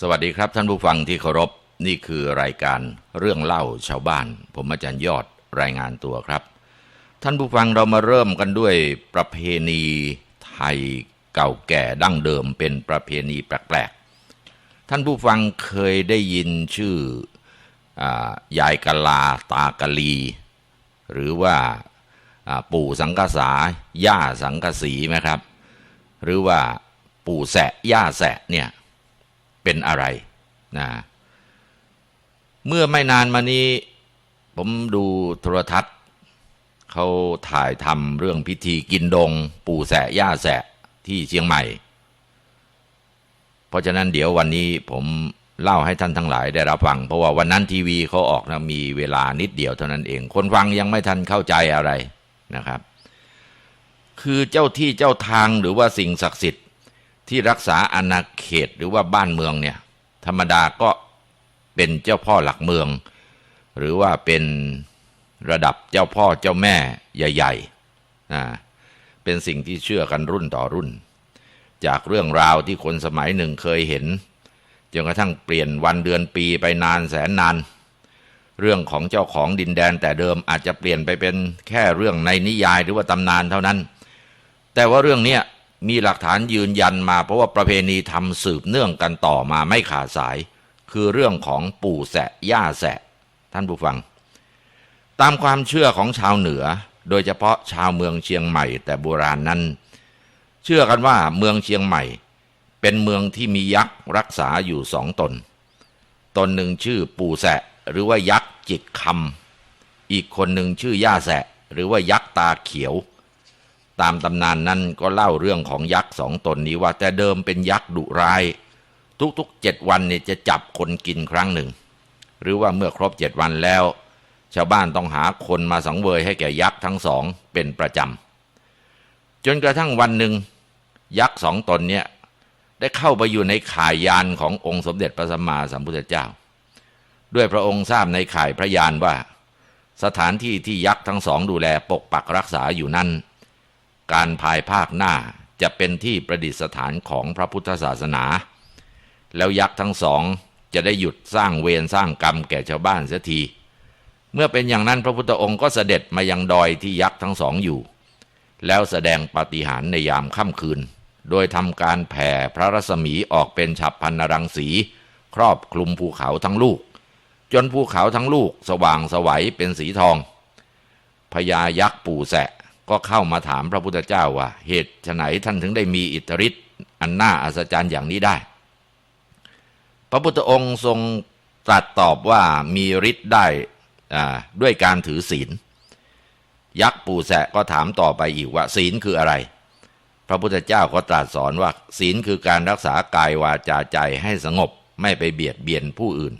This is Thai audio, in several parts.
สวัสดีครับท่านผู้ฟังที่เคารพนี่คือรายการเรื่องเล่าชาวบ้าน ผมอาจารย์ยอดรายงานตัวครับ ท่านผู้ฟังเรามาเริ่มกันด้วยประเพณีไทยเก่าแก่ดั้งเดิมเป็นประเพณีแปลกๆท่านผู้ฟังเคยได้ยินชื่ออยายกะลาตากะลี หรือว่าอ่าปู่สังกษาย่าสังกสีไหมครับ หรือว่าปู่แสะย่าแสะเนี่ย เป็นอะไรนะเมื่อไม่นานมานี้ ผมดูโทรทัศน์เขาถ่ายทำเรื่องพิธีกินดง ปู่แสะย่าแสะที่เชียงใหม่ เพราะฉะนั้นเดี๋ยววันนี้ผมเล่าให้ท่านทั้งหลายได้รับฟัง เพราะว่าวันนั้นทีวีเขาออกนะมีเวลานิดเดียวเท่านั้นเอง คนฟังยังไม่ทันเข้าใจอะไรนะครับ คือเจ้าที่เจ้าทางหรือว่าสิ่งศักดิ์สิทธิ์ ที่รักษาอาณาเขตหรือว่าบ้านเมืองเนี่ย ธรรมดาก็เป็นเจ้าพ่อหลักเมือง หรือว่าเป็นระดับเจ้าพ่อเจ้าแม่ใหญ่ๆอ่าเป็นสิ่งที่เชื่อกันรุ่นต่อรุ่น จากเรื่องราวที่คนสมัยหนึ่งเคยเห็นจนกระทั่งเปลี่ยนวันเดือนปีไปนานแสนนาน เรื่องของเจ้าของดินแดนแต่เดิมอาจจะเปลี่ยนไปเป็นแค่เรื่องในนิยายหรือว่าตำนานเท่านั้น แต่ว่าเรื่องเนี้ย มีหลักฐานยืนยันมาเพราะว่าประเพณีทำสืบเนื่องกันต่อมาไม่ขาดสาย คือเรื่องของปู่แสะย่าแสะ ท่านผู้ฟัง ตามความเชื่อของชาวเหนือ โดยเฉพาะชาวเมืองเชียงใหม่แต่โบราณนั้น เชื่อกันว่าเมืองเชียงใหม่ เป็นเมืองที่มียักษ์รักษาอยู่สองตน ตนหนึ่งชื่อปู่แสะหรือว่ายักษ์จิตคำอีกคนหนึ่งชื่อย่าแสะ หรือว่ายักษ์ตาเขียว ตามตำนานนั้นก็เล่าเรื่องของยักษ์สองตนนี้ว่า แต่เดิมเป็นยักษ์ดุร้าย ทุกๆเจ็ดวันเนี่ยจะจับคนกินครั้งหนึ่ง หรือว่าเมื่อครบเจ็ดวันแล้ว ชาวบ้านต้องหาคนมาสังเวยให้แก่ยักษ์ทั้งสองเป็นประจำจนกระทั่งวันหนึ่ง ยักษ์สองตนเนี่ยได้เข้าไปอยู่ในข่ายยานขององค์สมเด็จพระสัมมาสัมพุทธเจ้า ด้วยพระองค์ทราบในข่ายพระยานว่า สถานที่ที่ยักษ์ทั้งสองดูแลปกปักรักษาอยู่นั้น การภายภาคหน้าจะเป็นที่ประดิษฐานของพระพุทธศาสนา แล้วยักษ์ทั้งสองจะได้หยุดสร้างเวรสร้างกรรมแก่ชาวบ้านเสียที เมื่อเป็นอย่างนั้นพระพุทธองค์ก็เสด็จมายังดอยที่ยักษ์ทั้งสองอยู่ แล้วแสดงปาฏิหาริย์ในยามค่ำคืน โดยทำการแผ่พระรัศมีออกเป็นฉับพันนรังสี ครอบคลุมภูเขาทั้งลูก จนภูเขาทั้งลูกสว่างสวัยเป็นสีทองพญายักษ์ปู่แสะ ก็เข้ามาถามพระพุทธเจ้าว่า เหตุไฉนท่านถึงได้มีอิทธิฤทธิ์อันน่าอัศจรรย์อย่างนี้ได้ พระพุทธองค์ทรงตรัสตอบว่ามีฤทธิ์ได้ด้วยการถือศีล ยักษ์ปู่แสะก็ถามต่อไปอีกว่าศีลคืออะไร พระพุทธเจ้าก็ตรัสสอนว่าศีลคือการรักษากายวาจาใจให้สงบไม่ไปเบียดเบียนผู้อื่น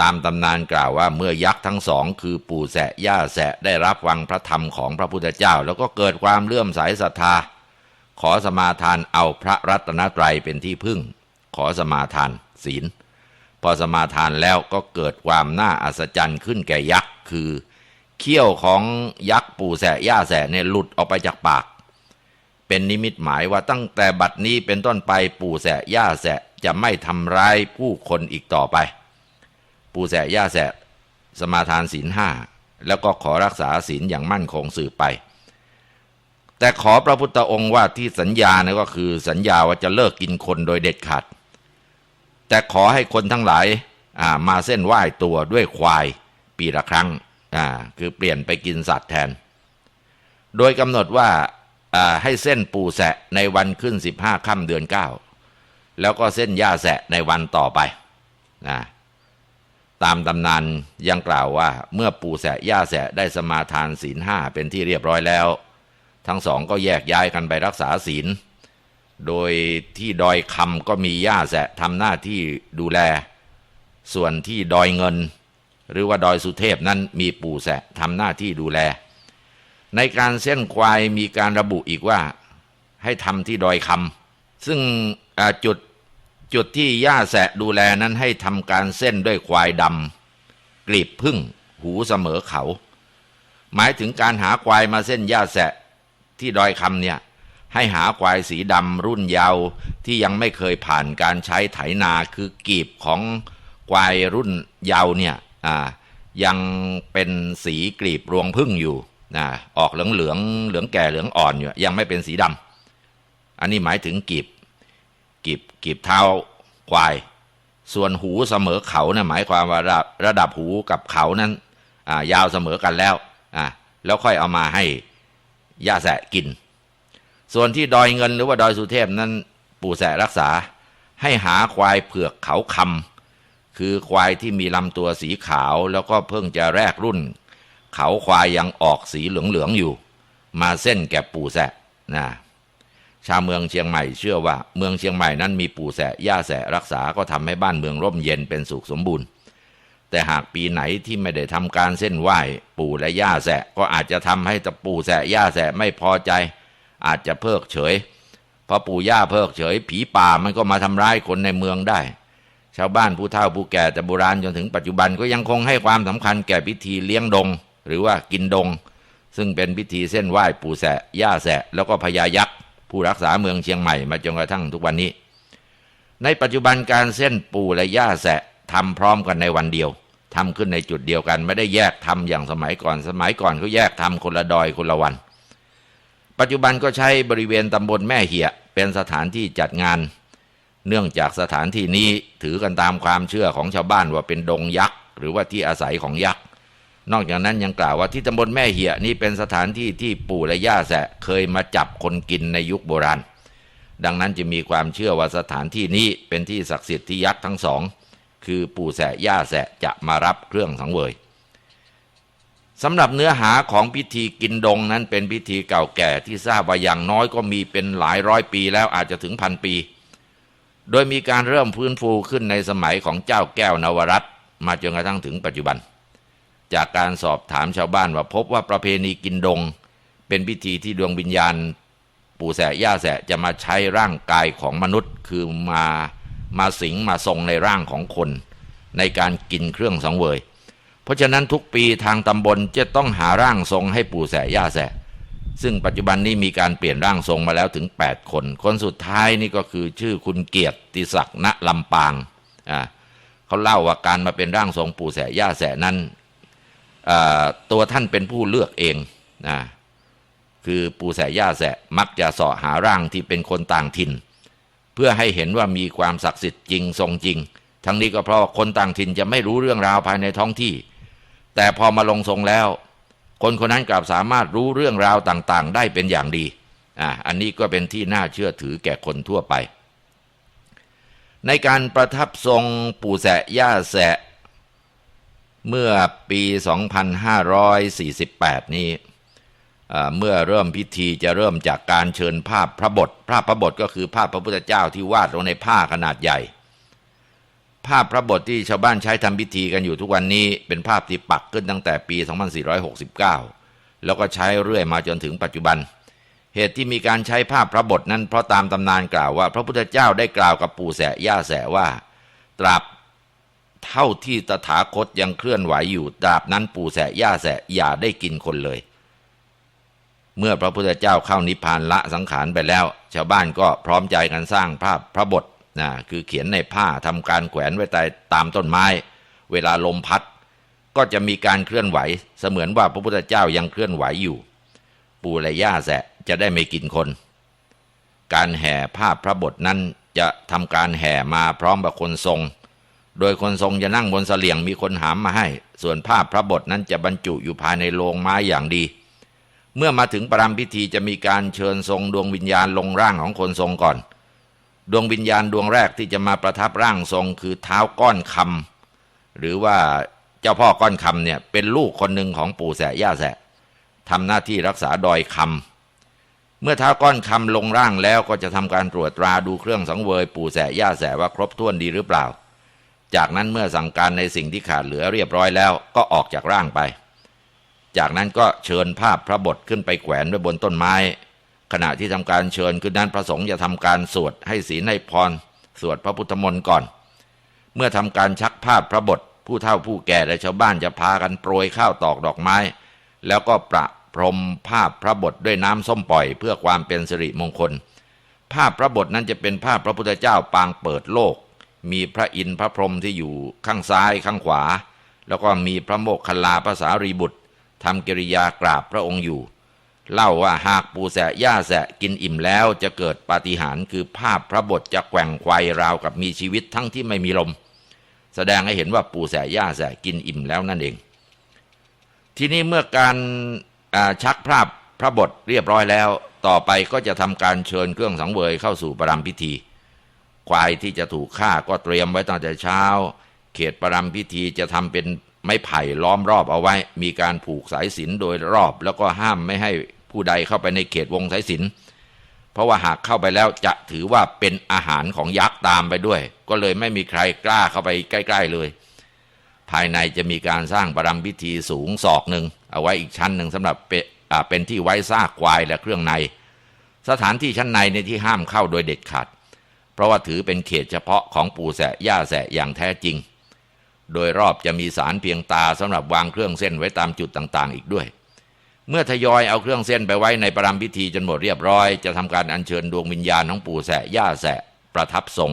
ตามตำนานกล่าวว่าเมื่อยักษ์ทั้งสองคือปู่แสะย่าแสะได้รับฟังพระธรรมของพระพุทธเจ้า แล้วก็เกิดความเลื่อมใสศรัทธา ขอสมาทานเอาพระรัตนตรัยเป็นที่พึ่ง ขอสมาทานศีล พอสมาทานแล้วก็เกิดความน่าอัศจรรย์ขึ้นแก่ยักษ์คือเขี้ยวของยักษ์ปู่แสะย่าแสะเนี่ยหลุดออกไปจากปาก เป็นนิมิตหมายว่าตั้งแต่บัดนี้เป็นต้นไปปู่แสะย่าแสะจะไม่ทำร้ายผู้คนอีกต่อไป ปู่แสะย่าแสะ สมาทานศีลห้าแล้วก็ขอรักษาศีลอย่างมั่นคงสืบไป แต่ขอพระพุทธองค์ว่าที่สัญญาเนี่ยก็คือสัญญาว่าจะเลิกกินคนโดยเด็ดขาด แต่ขอให้คนทั้งหลายามาเส้นไหว้ตัวด้วยควายปีละครั้งคือเปลี่ยนไปกินสัตว์แทน โดยกำหนดว่าาให้เส้นปูแสะในวันขึ้นสิบห้าค่ำเดือนเก้าแล้วก็เส้นย่าแสะในวันต่อไปนะ ตามตำนานยังกล่าวว่าเมื่อปู่แสะย่าแสะได้สมาทานศีลห้าเป็นที่เรียบร้อยแล้ว ทั้งสองก็แยกย้ายกันไปรักษาศีล โดยที่ดอยคำก็มีย่าแสะทำหน้าที่ดูแล ส่วนที่ดอยเงิน หรือว่าดอยสุเทพนั้นมีปู่แสะทำหน้าที่ดูแล ในการเส้นควายมีการระบุอีกว่า ให้ทำที่ดอยคำซึ่งจุด จุดที่ย่าแสะดูแลนั้นให้ทำการเส้นด้วยควายดำกลีบพึ่ง หูเสมอเขา หมายถึงการหาควายมาเส้นย่าแสะที่ดอยคำเนี่ยให้หาควายสีดำรุ่นเยาว์ที่ยังไม่เคยผ่านการใช้ไถนาคือกีบของควายรุ่นเยาว์เนี่ยยังเป็นสีกลีบรวงพึ่งอยู่นะออกเหลืองเหลืองเหลืองแก่เหลืองอ่อนอยู่ยังไม่เป็นสีดำอันนี้หมายถึงกีบ กีบกีบเท้าควาย ส่วนหูเสมอเขานะ่ะหมายความว่าระระดับหูกับเขานั้นยาวเสมอกันแล้วแล้วค่อยเอามาให้ย่าแสะกิน ส่วนที่ดอยเงินหรือว่าดอยสุเทพนั้นปู่แสะรักษาให้หาควายเผือกเขาคำคือควายที่มีลำตัวสีขาว แล้วก็เพิ่งจะแรกรุ่น เขาควายยังออกสีเหลืองๆอยู่ มาเส้นแก่ปู่แสะนะ ชาวเมืองเชียงใหม่เชื่อว่าเมืองเชียงใหม่นั้นมีปู่แสะย่าแสะรักษาก็ทำให้บ้านเมืองร่มเย็นเป็นสุขสมบูรณ์ แต่หากปีไหนที่ไม่ได้ทำการเส้นไหว้ปู่และย่าแสะก็อาจจะทำให้ตะปู่แสะย่าแสะไม่พอใจ อาจจะเพิกเฉยพอปู่ย่าเพิกเฉย ผีป่ามันก็มาทำร้ายคนในเมืองได้ ชาวบ้านผู้เฒ่าผู้แก่แต่โบราณจนถึงปัจจุบันก็ยังคงให้ความสำคัญแก่พิธีเลี้ยงดง หรือว่ากินดง ซึ่งเป็นพิธีเส้นไหว้ปู่แสะย่าแสะแล้วก็พญายักษ์ ผู้รักษาเมืองเชียงใหม่มาจนกระทั่งทุกวันนี้ ในปัจจุบันการเส้นปูและย่าแสะทำพร้อมกันในวันเดียวทำขึ้นในจุดเดียวกัน ไม่ได้แยกทำอย่างสมัยก่อน สมัยก่อนเขาแยกทำคนละดอยคนละวัน ปัจจุบันก็ใช้บริเวณตำบลแม่เหียเป็นสถานที่จัดงาน เนื่องจากสถานที่นี้ถือกันตามความเชื่อของชาวบ้านว่าเป็นดงยักษ์หรือว่าที่อาศัยของยักษ์ นอกจากนั้นยังกล่าวว่าที่ตำบลแม่เหียนี่เป็นสถานที่ที่ปู่และย่าแสะเคยมาจับคนกินในยุคโบราณ ดังนั้นจะมีความเชื่อว่าสถานที่นี้เป็นที่ศักดิ์สิทธิ์ที่ยักษ์ทั้งสอง คือปู่แสะย่าแสะจะมารับเครื่องสังเวยสำหรับเนื้อหาของพิธีกินดงนั้นเป็นพิธีเก่าแก่ที่ทราบว่าอย่างน้อยก็มีเป็นหลายร้อยปีแล้วอาจจะถึงพันปี โดยมีการเริ่มฟื้นฟูขึ้นในสมัยของเจ้าแก้วนวรัตมาจนกระทั่งถึงปัจจุบัน จากการสอบถามชาวบ้านว่าพบว่าประเพณีกินดง เป็นพิธีที่ดวงวิญญาณ ปู่แสะย่าแสะจะมาใช้ร่างกายของมนุษย์ คือมามาสิงมาทรงในร่างของคน ในการกินเครื่องสังเวย เพราะฉะนั้นทุกปีทางตำบลจะต้องหาร่างทรงให้ปู่แสะย่าแสะซึ่งปัจจุบันนี้มีการเปลี่ยนร่างทรงมาแล้วถึง 8 คน คนสุดท้ายนี่ก็คือชื่อคุณเกียรติศักดิ์ณลำปางอ่าเขาเล่าว่าการมาเป็นร่างทรงปู่แสย่าแสนั้น ตัวท่านเป็นผู้เลือกเองนะคือปู่แสย่าแสะมักจะเสาะหาร่างที่เป็นคนต่างถิ่น เพื่อให้เห็นว่ามีความศักดิ์สิทธิ์จริงทรงจริง ทั้งนี้ก็เพราะคนต่างถิ่นจะไม่รู้เรื่องราวภายในท้องที่ แต่พอมาลงทรงแล้ว คนคนนั้นกลับสามารถรู้เรื่องราวต่างๆ ได้เป็นอย่างดีอ่าอันนี้ก็เป็นที่น่าเชื่อถือแก่คนทั่วไป ในการประทับทรงปู่แสะย่าแสะ เมื่อปี 2548 นี้เมื่อเริ่มพิธีจะเริ่มจากการเชิญภาพพระบทภาพพระบทก็คือภาพพระพุทธเจ้าที่วาดลงในผ้าขนาดใหญ่ ภาพพระบทที่ชาวบ้านใช้ทำพิธีกันอยู่ทุกวันนี้ เป็นภาพที่ปักขึ้นตั้งแต่ปี 2469 แล้วก็ใช้เรื่อยมาจนถึงปัจจุบัน เหตุที่มีการใช้ภาพพระบทนั้นเพราะตามตำนานกล่าวว่า พระพุทธเจ้าได้กล่าวกับปู่แสะย่าแสะว่า ตราบ เท่าที่ตถาคตยังเคลื่อนไหวอยู่ตราบนั้นปู่แสะย่าแสะอย่าได้กินคนเลย เมื่อพระพุทธเจ้าเข้านิพพานละสังขารไปแล้ว ชาวบ้านก็พร้อมใจกันสร้างภาพพระบทนะคือเขียนในผ้าทำการแขวนไว้ใต้ตามต้นไม้ เวลาลมพัด ก็จะมีการเคลื่อนไหว เสมือนว่าพระพุทธเจ้ายังเคลื่อนไหวอยู่ ปู่และย่าแสะจะได้ไม่กินคน การแห่ภาพพระบทนั้นจะทำการแห่มาพร้อมกับคนทรง โดยคนทรงจะนั่งบนเสลี่ยงมีคนหามมาให้ ส่วนภาพพระบทนั้นจะบรรจุอยู่ภายในโลงไม้อย่างดี เมื่อมาถึงปรามพิธีจะมีการเชิญทรงดวงวิญญาณลงร่างของคนทรงก่อน ดวงวิญญาณดวงแรกที่จะมาประทับร่างทรงคือเท้าก้อนคำหรือว่าเจ้าพ่อก้อนคำเนี่ยเป็นลูกคนหนึ่งของปู่แสะย่าแสะทำหน้าที่รักษาดอยคำเมื่อเท้าก้อนคำลงร่างแล้วก็จะทำการตรวจตราดูเครื่องสังเวย ปู่แสะย่าแสะว่าครบถ้วนดีหรือเปล่า จากนั้นเมื่อสั่งการในสิ่งที่ขาดเหลือเรียบร้อยแล้วก็ออกจากร่างไป จากนั้นก็เชิญภาพพระบทขึ้นไปแขวนไว้บนต้นไม้ ขณะที่ทำการเชิญขึ้นนั้นพระสงฆ์จะทำการสวดให้ศีลให้พร สวดพระพุทธมนต์ก่อน เมื่อทำการชักภาพพระบท ผู้เฒ่าผู้แก่และชาวบ้านจะพากันโปรยข้าวตอกดอกไม้ แล้วก็ประพรมภาพพระบทด้วยน้ำส้มปล่อย เพื่อความเป็นสิริมงคล ภาพพระบทนั้นจะเป็นภาพพระพุทธเจ้าปางเปิดโลก มีพระอินทร์พระพรหมที่อยู่ข้างซ้ายข้างขวา แล้วก็มีพระโมกขลาภาษารีบุตรทำกิริยากราบพระองค์อยู่ เล่าว่าหากปูแสะย่าแสะกินอิ่มแล้วจะเกิดปาฏิหาริย์คือภาพพระบทจะแกว่งไกวราวกับมีชีวิตทั้งที่ไม่มีลม แสดงให้เห็นว่าปูแสะย่าแสะกินอิ่มแล้วนั่นเอง ทีนี้เมื่อการชักพระพระบทเรียบร้อยแล้ว ต่อไปก็จะทำการเชิญเครื่องสังเวยเข้าสู่ประรำพิธี ควายที่จะถูกฆ่าก็เตรียมไว้ตั้งแต่เช้า เขตประรำพิธีจะทำเป็นไม้ไผ่ล้อมรอบเอาไว้ มีการผูกสายสินโดยรอบ แล้วก็ห้ามไม่ให้ผู้ใดเข้าไปในเขตวงสายสินเพราะว่าหากเข้าไปแล้วจะถือว่าเป็นอาหารของยักษ์ตามไปด้วย ก็เลยไม่มีใครกล้าเข้าไปใกล้ๆเลย ภายในจะมีการสร้างประรำพิธีสูงศอกหนึ่งเอาไว้อีกชั้นหนึ่งสำหรับเป็นที่ไว้ซากควายและเครื่องใน สถานที่ชั้นในในที่ห้ามเข้าโดยเด็ดขาด เพราะว่าถือเป็นเขตเฉพาะของปู่แสะย่าแสะอย่างแท้จริง โดยรอบจะมีสารเพียงตาสำหรับวางเครื่องเส้นไว้ตามจุดต่างๆ อีกด้วย เมื่อทยอยเอาเครื่องเส้นไปไว้ในประรำพิธีจนหมดเรียบร้อย จะทำการอัญเชิญดวงวิญญาณของปู่แสะย่าแสะประทับทรง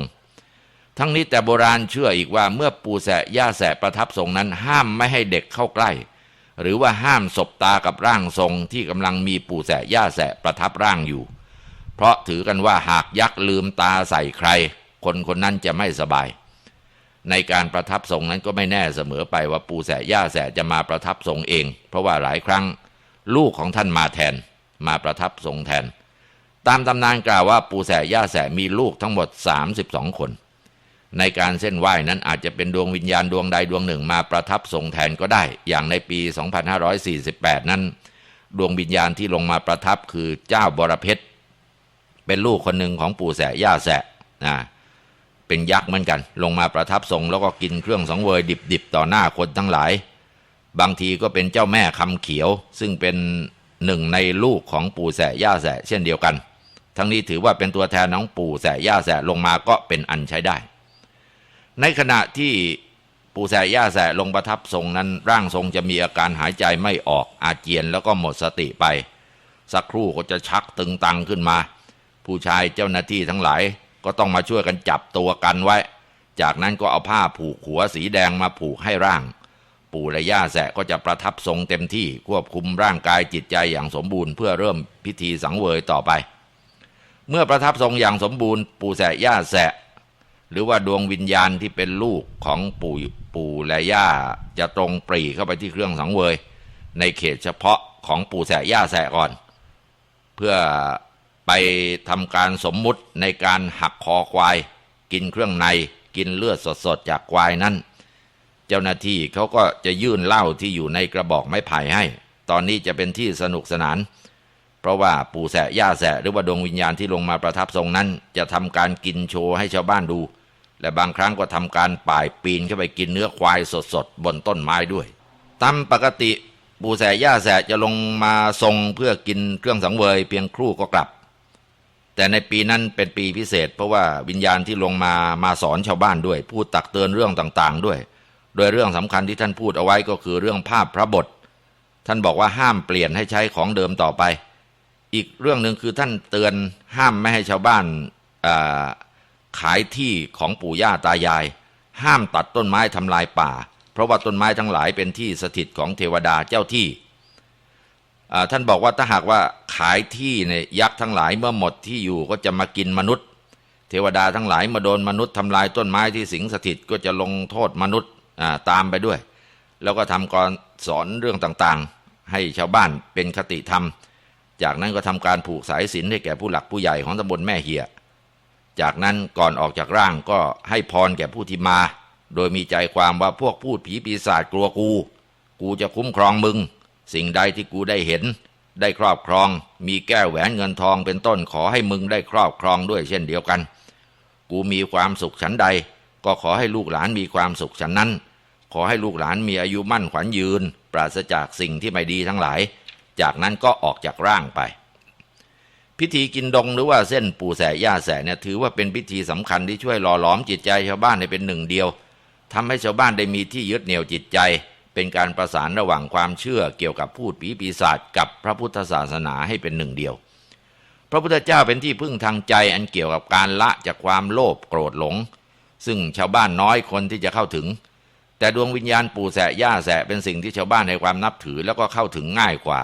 ทั้งนี้แต่โบราณเชื่ออีกว่าเมื่อปู่แสะย่าแสะประทับทรงนั้น ห้ามไม่ให้เด็กเข้าใกล้ หรือว่าห้ามสบตากับร่างทรงที่กำลังมีปู่แสะย่าแสะประทับร่างอยู่ เพราะถือกันว่าหากยักษ์ลืมตาใส่ใคร คนคนนั้นจะไม่สบาย ในการประทับทรงนั้นก็ไม่แน่เสมอไปว่าปูแสย่าแสจะมาประทับทรงเอง เพราะว่าหลายครั้ง ลูกของท่านมาแทน มาประทับทรงแทน ตามตำนานกล่าวว่าปูแสย่าแสมีลูกทั้งหมด 32 คน ในการเส้นไหว้นั้นอาจจะเป็นดวงวิญญาณดวงใดดวงหนึ่งมาประทับทรงแทนก็ได้ อย่างในปี 2548 นั้น ดวงวิญญาณที่ลงมาประทับคือเจ้าบรเพชร เป็นลูกคนหนึ่งของปู่แสะย่าแสะนะเป็นยักษ์เหมือนกัน ลงมาประทับทรงแล้วก็กินเครื่องสังเวยดิบๆ ต่อหน้าคนทั้งหลาย บางทีก็เป็นเจ้าแม่คำเขียว ซึ่งเป็นหนึ่งในลูกของปู่แสะย่าแสะเช่นเดียวกัน ทั้งนี้ถือว่าเป็นตัวแทนน้องปู่แสะย่าแสะลงมาก็เป็นอันใช้ได้ ในขณะที่ปู่แสย่าแสะลงประทับทรงนั้น ร่างทรงจะมีอาการหายใจไม่ออกอาเจียนแล้วก็หมดสติไป สักครู่ก็จะชักตึงตังขึ้นมา ผู้ชายเจ้าหน้าที่ทั้งหลาย ก็ต้องมาช่วยกันจับตัวกันไว้ จากนั้นก็เอาผ้าผูกหัวสีแดงมาผูกให้ร่าง ปู่และย่าแสก็จะประทับทรงเต็มที่ควบคุมร่างกายจิตใจอย่างสมบูรณ์เพื่อเริ่มพิธีสังเวยต่อไป เมื่อประทับทรงอย่างสมบูรณ์ ปู่แสย่าแสหรือว่าดวงวิญญาณที่เป็นลูกของปู่ปู่และย่าจะตรงปรีเข้าไปที่เครื่องสังเวย ในเขตเฉพาะของปู่แสย่าแสก่อน เพื่อ ไปทำการสมมุติในการหักคอควาย กินเครื่องในกินเลือดสดๆจากควายนั้น เจ้าหน้าที่เขาก็จะยื่นเหล้าที่อยู่ในกระบอกไม้ไผ่ให้ ตอนนี้จะเป็นที่สนุกสนาน เพราะว่าปู่แสย่าแสหรือว่าดวงวิญญาณที่ลงมาประทับทรงนั้น จะทำการกินโชว์ให้ชาวบ้านดู และบางครั้งก็ทำการป่ายปีนเข้าไปกินเนื้อควายสดๆบนต้นไม้ด้วยตามปกติปู่แสย่าแสจะลงมาทรงเพื่อกินเครื่องสังเวย เพียงครู่ก็กลับ แต่ในปีนั้นเป็นปีพิเศษ เพราะว่าวิญญาณที่ลงมามาสอนชาวบ้านด้วย พูดตักเตือนเรื่องต่างๆด้วย โดยเรื่องสำคัญที่ท่านพูดเอาไว้ก็คือเรื่องภาพพระบท ท่านบอกว่าห้ามเปลี่ยนให้ใช้ของเดิมต่อไป อีกเรื่องหนึ่งคือท่านเตือนห้ามไม่ให้ชาวบ้านขายที่ของปู่ย่าตายาย ห้ามตัดต้นไม้ทำลายป่า เพราะว่าต้นไม้ทั้งหลายเป็นที่สถิตของเทวดาเจ้าที่ ท่านบอกว่าถ้าหากว่าขายที่เนี่ยยักษ์ทั้งหลายเมื่อหมดที่อยู่ก็จะมากินมนุษย์ เทวดาทั้งหลายมาโดนมนุษย์ทำลายต้นไม้ที่สิงสถิตก็จะลงโทษมนุษย์ตามไปด้วย แล้วก็ทำกรสอนเรื่องต่างๆ ให้ชาวบ้านเป็นคติธรรม จากนั้นก็ทำการผูกสายศีลให้แก่ผู้หลักผู้ใหญ่ของตำบลแม่เหียจากนั้นก่อนออกจากร่างก็ให้พรแก่ผู้ที่มา โดยมีใจความว่าพวกพูดผีปีศาจกลัวกู กูจะคุ้มครองมึง สิ่งใดที่กูได้เห็น ได้ครอบครอง มีแก้วแหวนเงินทองเป็นต้นขอให้มึงได้ครอบครองด้วยเช่นเดียวกัน กูมีความสุขฉันใด ก็ขอให้ลูกหลานมีความสุขฉันนั้น ขอให้ลูกหลานมีอายุมั่นขวัญยืน ปราศจากสิ่งที่ไม่ดีทั้งหลาย จากนั้นก็ออกจากร่างไป พิธีกินดงหรือว่าเส้นปู่แสย่าแสเนี่ยถือว่าเป็นพิธีสำคัญที่ช่วยหล่อหลอมจิตใจชาวบ้านให้เป็นหนึ่งเดียวทำให้ชาวบ้านได้มีที่ยึดเหนี่ยวจิตใจ เป็นการประสานระหว่างความเชื่อเกี่ยวกับพูดผีปีศาจกับพระพุทธศาสนาให้เป็นหนึ่งเดียว พระพุทธเจ้าเป็นที่พึ่งทางใจอันเกี่ยวกับการละจากความโลภโกรธหลง ซึ่งชาวบ้านน้อยคนที่จะเข้าถึง แต่ดวงวิญญาณปู่แสะย่าแสะเป็นสิ่งที่ชาวบ้านให้ความนับถือแล้วก็เข้าถึงง่ายกว่า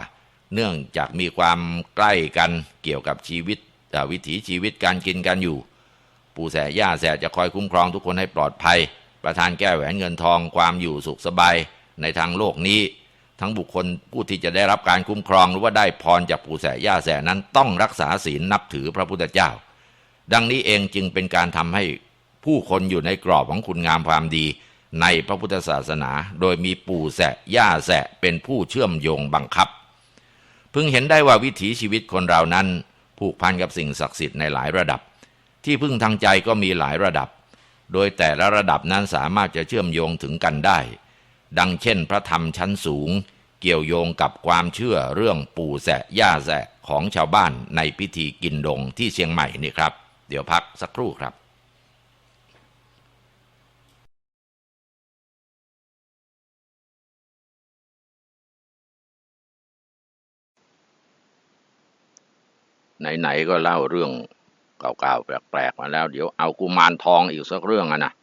เนื่องจากมีความใกล้กันเกี่ยวกับชีวิตวิถีชีวิตการกินกันอยู่ ปู่แสะย่าแสะจะคอยคุ้มครองทุกคนให้ปลอดภัย ประทานแก้แหวนเงินทองความอยู่สุขสบาย ในทางโลกนี้ ทั้งบุคคลผู้ที่จะได้รับการคุ้มครองหรือว่าได้พรจากปู่แสย่าแสนั้นต้องรักษาศีลนับถือพระพุทธเจ้า ดังนี้เองจึงเป็นการทำให้ผู้คนอยู่ในกรอบของคุณงามความดี ในพระพุทธศาสนา โดยมีปู่แสย่าแสเป็นผู้เชื่อมโยงบังคับ พึงเห็นได้ว่าวิถีชีวิตคนเรานั้นผูกพันกับสิ่งศักดิ์สิทธิ์ในหลายระดับ ที่พึ่งทางใจก็มีหลายระดับ โดยแต่ละระดับนั้นสามารถจะเชื่อมโยงถึงกันได้ ดังเช่นพระธรรมชั้นสูง เกี่ยวโยงกับความเชื่อเรื่องปู่แสะย่าแสะของชาวบ้านในพิธีกินดงที่เชียงใหม่นี่ครับ เดี๋ยวพักสักครู่ครับไหนๆก็เล่าเรื่องเก่าๆแปลกๆมาแล้ว เดี๋ยวเอากุมารทองอีกสักเรื่องอะนะ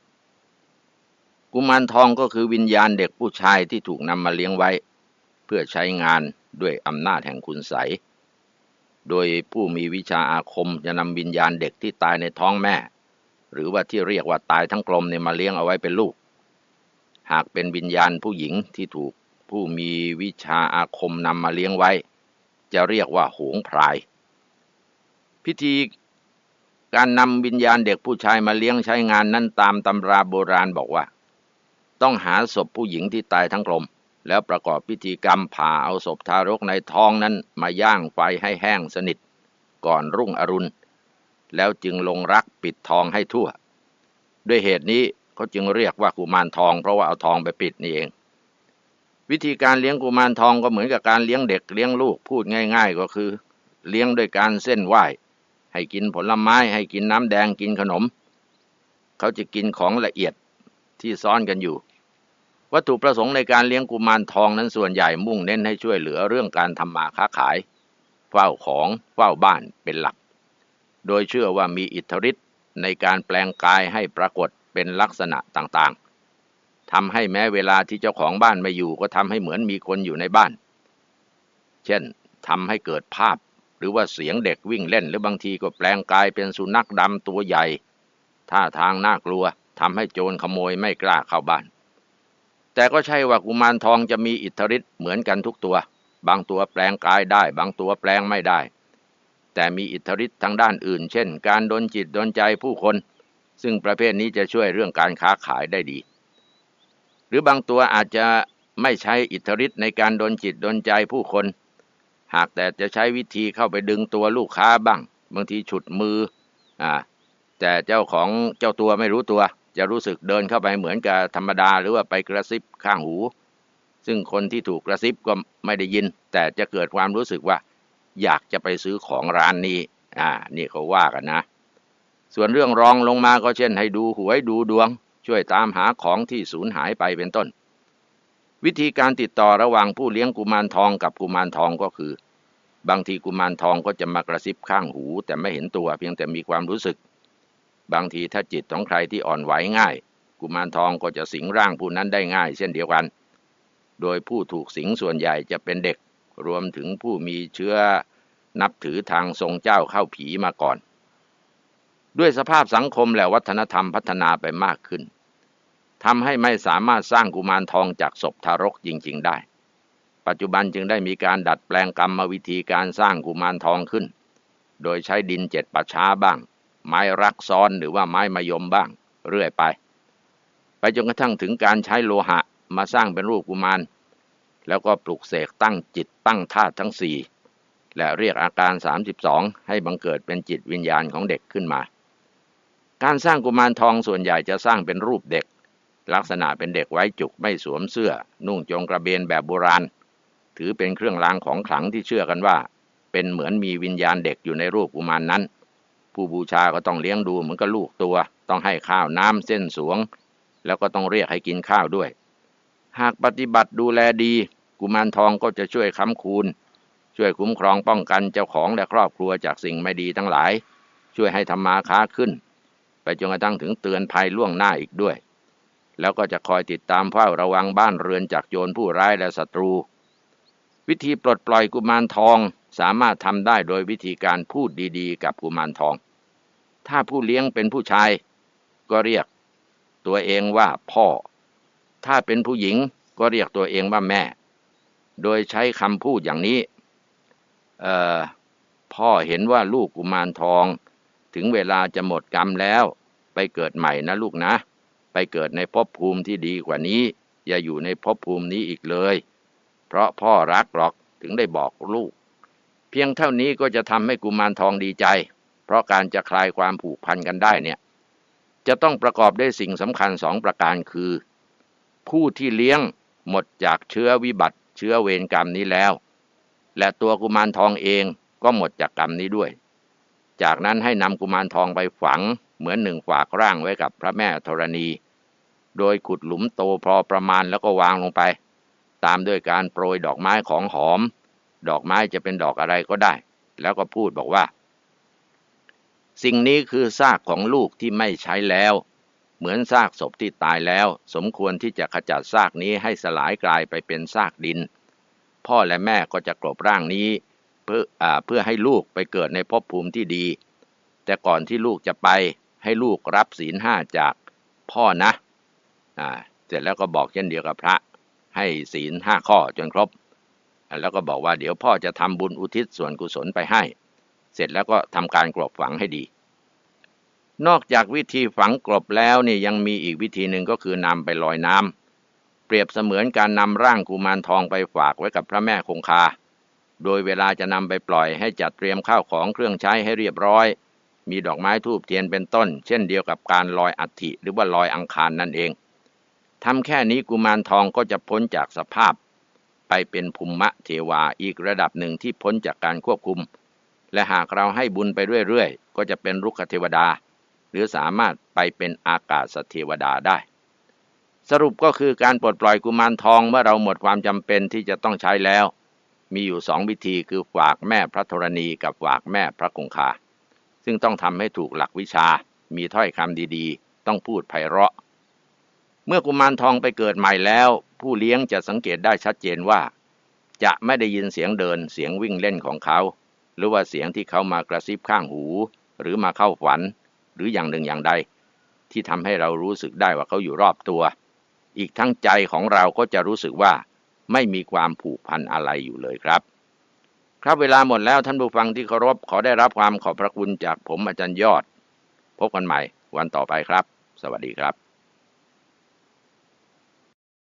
กุมารทองก็คือวิญญาณเด็กผู้ชายที่ถูกนำมาเลี้ยงไว้ เพื่อใช้งานด้วยอำนาจแห่งคุณใส โดยผู้มีวิชาอาคมจะนำวิญญาณเด็กที่ตายในท้องแม่ หรือว่าที่เรียกว่าตายทั้งกลมเนี่ยมาเลี้ยงเอาไว้เป็นลูก หากเป็นวิญญาณผู้หญิงที่ถูกผู้มีวิชาอาคมนำมาเลี้ยงไว้ จะเรียกว่าโหงพราย พิธีการนำวิญญาณเด็กผู้ชายมาเลี้ยงใช้งานนั้นตามตำราโบราณบอกว่า ต้องหาศพผู้หญิงที่ตายทั้งกลม แล้วประกอบพิธีกรรมผ่าเอาศพทารกในท้องนั้นมาย่างไฟให้แห้งสนิท ก่อนรุ่งอรุณ แล้วจึงลงรักปิดทองให้ทั่ว ด้วยเหตุนี้เขาจึงเรียกว่ากุมารทอง เพราะว่าเอาทองไปปิดนี่เอง วิธีการเลี้ยงกุมารทองก็เหมือนกับการเลี้ยงเด็กเลี้ยงลูกพูดง่าย ๆ ก็คือ เลี้ยงด้วยการเส้นไหว้ให้กินผลไม้ให้กินน้ำแดงกินขนม เขาจะกินของละเอียดที่ซ่อนกันอยู่ วัตถุประสงค์ในการเลี้ยงกุมารทองนั้นส่วนใหญ่มุ่งเน้นให้ช่วยเหลือเรื่องการทำมาค้าขาย เฝ้าของเฝ้าบ้านเป็นหลัก โดยเชื่อว่ามีอิทธิฤทธิ์ในการแปลงกายให้ปรากฏเป็นลักษณะต่างๆทำให้แม้เวลาที่เจ้าของบ้านไม่อยู่ก็ทำให้เหมือนมีคนอยู่ในบ้าน เช่นทำให้เกิดภาพหรือว่าเสียงเด็กวิ่งเล่น หรือบางทีก็แปลงกายเป็นสุนัขดำตัวใหญ่ท่าทางน่ากลัวทำให้โจรขโมยไม่กล้าเข้าบ้าน แต่ก็ใช่ว่ากุมารทองจะมีอิทธิฤทธิ์เหมือนกันทุกตัว บางตัวแปลงกายได้ บางตัวแปลงไม่ได้ แต่มีอิทธิฤทธิ์ทางด้านอื่น เช่น การดนจิตดนใจผู้คน ซึ่งประเภทนี้จะช่วยเรื่องการค้าขายได้ดี หรือบางตัวอาจจะไม่ใช้อิทธิฤทธิ์ในการดนจิตดนใจผู้คน หากแต่จะใช้วิธีเข้าไปดึงตัวลูกค้าบ้าง บางทีฉุดมืออ่าแต่เจ้าของเจ้าตัวไม่รู้ตัว จะรู้สึกเดินเข้าไปเหมือนกับธรรมดาหรือว่าไปกระซิบข้างหู ซึ่งคนที่ถูกกระซิบก็ไม่ได้ยิน แต่จะเกิดความรู้สึกว่า อยากจะไปซื้อของร้านนี้ อ่า นี่เขาว่ากันนะ ส่วนเรื่องรองลงมาก็เช่นให้ดูหวยดูดวง ช่วยตามหาของที่สูญหายไปเป็นต้น วิธีการติดต่อระหว่างผู้เลี้ยงกุมารทองกับกุมารทองก็คือ บางทีกุมารทองก็จะมากระซิบข้างหู แต่ไม่เห็นตัวเพียงแต่มีความรู้สึก บางทีถ้าจิตของใครที่อ่อนไหวง่าย กุมารทองก็จะสิงร่างผู้นั้นได้ง่าย เช่นเดียวกัน โดยผู้ถูกสิงส่วนใหญ่จะเป็นเด็ก รวมถึงผู้มีเชื้อนับถือทางทรงเจ้าเข้าผีมาก่อน ด้วยสภาพสังคมและวัฒนธรรมพัฒนาไปมากขึ้นทำให้ไม่สามารถสร้างกุมารทองจากศพทารกจริง ๆ ได้ ปัจจุบันจึงได้มีการดัดแปลงกรรมวิธีการสร้างกุมารทองขึ้น โดยใช้ดินเจ็ดปัช้าบ้าง ไม้รักซ้อนหรือว่าไม้มายมบ้าง เรื่อยไป ไปจนกระทั่งถึงการใช้โลหะมาสร้างเป็นรูปกุมาร แล้วก็ปลุกเสกตั้งจิตตั้งธาตุทั้งสี่และเรียกอาการ 32 ให้บังเกิดเป็นจิตวิญญาณของเด็กขึ้นมา การสร้างกุมารทองส่วนใหญ่จะสร้างเป็นรูปเด็ก ลักษณะเป็นเด็กไว้จุกไม่สวมเสื้อ นุ่งจงกระเบนแบบโบราณ ถือเป็นเครื่องรางของขลังที่เชื่อกันว่า เป็นเหมือนมีวิญญาณเด็กอยู่ในรูปกุมารนนั้น ผู้บูชาก็ต้องเลี้ยงดูเหมือนกับลูกตัว ต้องให้ข้าวน้ำเส้นสวง แล้วก็ต้องเรียกให้กินข้าวด้วย หากปฏิบัติดูแลดี กุมารทองก็จะช่วยค้ำคูณ ช่วยคุ้มครองป้องกันเจ้าของและครอบครัวจากสิ่งไม่ดีทั้งหลาย ช่วยให้ทำมาค้าขึ้น ไปจนกระทั่งถึงเตือนภัยล่วงหน้าอีกด้วย แล้วก็จะคอยติดตามเฝ้าระวังบ้านเรือนจากโจรผู้ร้ายและศัตรู วิธีปลดปล่อยกุมารทอง สามารถทำได้โดยวิธีการพูดดีๆ กับกุมารทอง ถ้าผู้เลี้ยงเป็นผู้ชาย ก็เรียกตัวเองว่าพ่อ ถ้าเป็นผู้หญิงก็เรียกตัวเองว่าแม่ โดยใช้คำพูดอย่างนี้เอ่อพ่อเห็นว่าลูกกุมารทอง ถึงเวลาจะหมดกรรมแล้ว ไปเกิดใหม่นะลูกนะ ไปเกิดในภพภูมิที่ดีกว่านี้ อย่าอยู่ในภพภูมินี้อีกเลย เพราะพ่อรักหรอกถึงได้บอกลูก พียงเท่านี้ก็จะทำให้กุมารทองดีใจ เพราะการจะคลายความผูกพันกันได้เนี่ย จะต้องประกอบด้วยสิ่งสำคัญสองประการคือ ผู้ที่เลี้ยงหมดจากเชื้อวิบัติ เชื้อเวรกรรมนี้แล้ว และตัวกุมารทองเองก็หมดจากกรรมนี้ด้วย จากนั้นให้นำกุมารทองไปฝังเหมือนหนึ่งฝากร่างไว้กับพระแม่ธรณี โดยขุดหลุมโตพอประมาณแล้วก็วางลงไป ตามด้วยการโปรยดอกไม้ของหอม ดอกไม้จะเป็นดอกอะไรก็ได้ แล้วก็พูดบอกว่า สิ่งนี้คือซากของลูกที่ไม่ใช้แล้ว เหมือนซากศพที่ตายแล้ว สมควรที่จะขจัดซากนี้ให้สลายกลายไปเป็นซากดิน พ่อและแม่ก็จะกลบร่างนี้ เพื่ออเพื่อให้ลูกไปเกิดในภพภูมิที่ดี แต่ก่อนที่ลูกจะไปให้ลูกรับศีลห้าจากพ่อนะอ่าเสร็จแล้วก็บอกเช่นเดียวกับพระ ให้ศีลห้าข้อจนครบ แล้วก็บอกว่าเดี๋ยวพ่อจะทำบุญอุทิศส่วนกุศลไปให้ เสร็จแล้วก็ทำการกลบฝังให้ดี นอกจากวิธีฝังกลบแล้วนี่ยังมีอีกวิธีหนึ่งก็คือนำไปลอยน้ำเปรียบเสมือนการนำร่างกุมารทองไปฝากไว้กับพระแม่คงคา โดยเวลาจะนำไปปล่อยให้จัดเตรียมข้าวของเครื่องใช้ให้เรียบร้อย มีดอกไม้ทูบเทียนเป็นต้น เช่นเดียวกับการลอยอัฐิหรือว่าลอยอังคารนั่นเองทำแค่นี้กุมารทองก็จะพ้นจากสภาพ ไปเป็นภูมิมะเทวาอีกระดับหนึ่งที่พ้นจากการควบคุม และหากเราให้บุญไปเรื่อยๆ ก็จะเป็นรุกขเทวดา หรือสามารถไปเป็นอากาศเทวดาได้ สรุปก็คือการปลดปล่อยกุมารทองเมื่อเราหมดความจำเป็นที่จะต้องใช้แล้ว มีอยู่สองวิธีคือฝากแม่พระธรณีกับฝากแม่พระคงคาซึ่งต้องทำให้ถูกหลักวิชา มีถ้อยคำดีๆ ต้องพูดไพเราะ เมื่อกุมารทองไปเกิดใหม่แล้ว ผู้เลี้ยงจะสังเกตได้ชัดเจนว่า จะไม่ได้ยินเสียงเดินเสียงวิ่งเล่นของเขา หรือว่าเสียงที่เขามากระซิบข้างหู หรือมาเข้าฝัน หรืออย่างหนึ่งอย่างใด ที่ทำให้เรารู้สึกได้ว่าเขาอยู่รอบตัว อีกทั้งใจของเราก็จะรู้สึกว่า ไม่มีความผูกพันอะไรอยู่เลยครับครับเวลาหมดแล้วท่านผู้ฟังที่เคารพขอได้รับความขอบพระคุณจากผมอาจารย์ยอด พบกันใหม่วันต่อไปครับ สวัสดีครับ